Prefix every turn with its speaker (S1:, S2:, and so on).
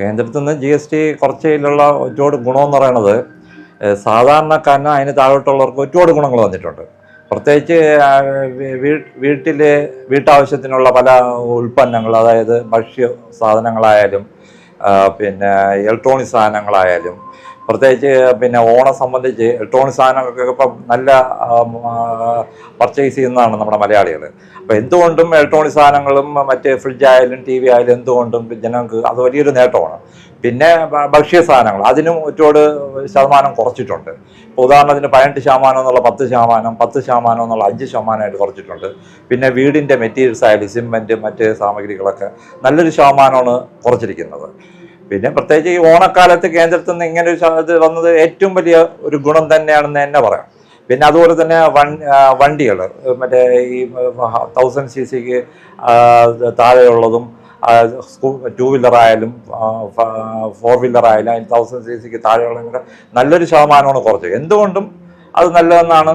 S1: കേന്ദ്രത്തിൽ നിന്ന് G S T കുറച്ചതിലുള്ള ഒരുപാട് ഗുണമെന്ന് പറയണത് സാധാരണക്കാരന് അതിന് താഴോട്ടുള്ളവർക്ക് ഒരുപാട് ഗുണങ്ങൾ വന്നിട്ടുണ്ട്. പ്രത്യേകിച്ച് വീട്ടിൽ വീട്ടാവശ്യത്തിനുള്ള പല ഉൽപ്പന്നങ്ങൾ അതായത് ഭക്ഷ്യ സാധനങ്ങളായാലും പിന്നെ ഇലക്ട്രോണിക് സാധനങ്ങളായാലും പ്രത്യേകിച്ച് പിന്നെ ഓണം സംബന്ധിച്ച് ഇലക്ട്രോണിക് സാധനങ്ങൾക്കൊക്കെ ഇപ്പം നല്ല പർച്ചേസ് ചെയ്യുന്നതാണ് നമ്മുടെ മലയാളികൾ അപ്പോൾ എന്തുകൊണ്ടും ഇലക്ട്രോണിക് സാധനങ്ങളും മറ്റ് ഫ്രിഡ്ജ് ആയാലും ടി വി ആയാലും എന്തുകൊണ്ടും ജനങ്ങൾക്ക് അത് വലിയൊരു നേട്ടമാണ്. പിന്നെ ഭക്ഷ്യ സാധനങ്ങൾ അതിനും ഒറ്റോട് ശതമാനം കുറച്ചിട്ടുണ്ട്. ഇപ്പോൾ ഉദാഹരണത്തിന് പതിനെട്ട് ശതമാനം എന്നുള്ള പത്ത് ശതമാനം പത്ത് ശതമാനം എന്നുള്ള അഞ്ച് ശതമാനമായിട്ട് കുറച്ചിട്ടുണ്ട്. പിന്നെ വീടിന്റെ മെറ്റീരിയൽസ് ആയാലും സിമെന്റ് മറ്റ് സാമഗ്രികളൊക്കെ നല്ലൊരു ശതമാനമാണ് കുറച്ചിരിക്കുന്നത്. പിന്നെ പ്രത്യേകിച്ച് ഈ ഓണക്കാലത്ത് കേന്ദ്രത്തിൽ നിന്ന് ഇങ്ങനെ ഒരു ഇത് വന്നത് ഏറ്റവും വലിയ ഒരു ഗുണം തന്നെയാണെന്ന് തന്നെ പറയാം. പിന്നെ അതുപോലെ തന്നെ വണ്ടികൾ മറ്റേ ഈ തൗസൻഡ് സി സിക്ക് താഴെയുള്ളതും ടൂ വീലർ ആയാലും ഫോർ വീലർ ആയാലും തൗസൻഡ് സി സിക്ക് താഴെയുള്ളതിനൊക്കെ നല്ലൊരു ശതമാനമാണ് കുറച്ച്. എന്തുകൊണ്ടും അത് നല്ലതെന്നാണ്